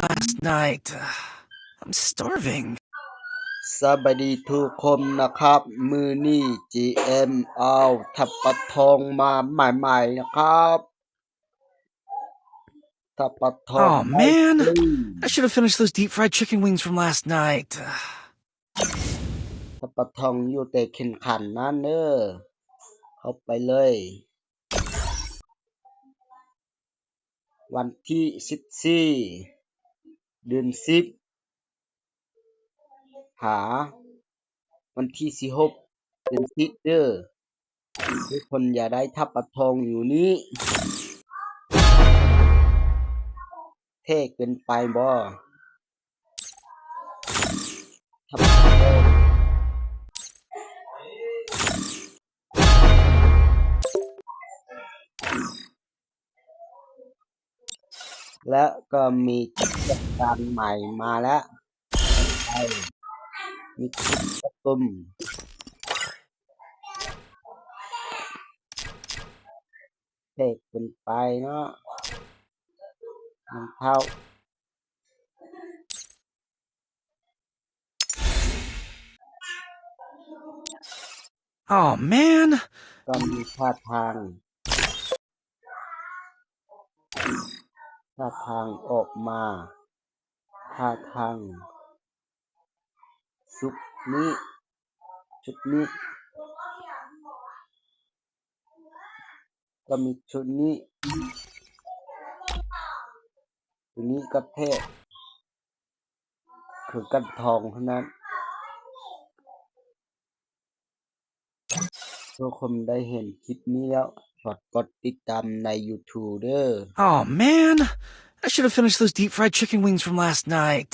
last night. I'm starving. สบายดีทุกคนนะครับ มือนี่ GM เอาทับปะทองมาใหม่ๆนะครับทับปะทอง Oh man, Please I should have finished those deep fried chicken wings from last night. ทับปะทองอยู่แต่เข็นขันนั่นเนอเข้าไปเลย วันที่สิบสี่ เดือนสิบ หา วันที่สิหกเดือนสิบเด้อทุกคนอย่าได้ทับปะทองอยู่นี้เท่เกินไปบ่ทับปะทอง และก็มีกิจการใหม่มาแล้วไปมีกิจกรรมเท่เกินไปเนาะรองเท้า Oh man, ก็มีท่าทาง ท่าทางออกมาท่าทางสุดนี้ ชุดนี้ ก็มีชุดนี้ชุดนี้ก็เท่คือกันทองเท่านั้นทุกคนได้เห็นคลิปนี้แล้ว ฝากกดติดตามใน YouTube เด้อ oh man, I should have finished those deep fried chicken wings from last night.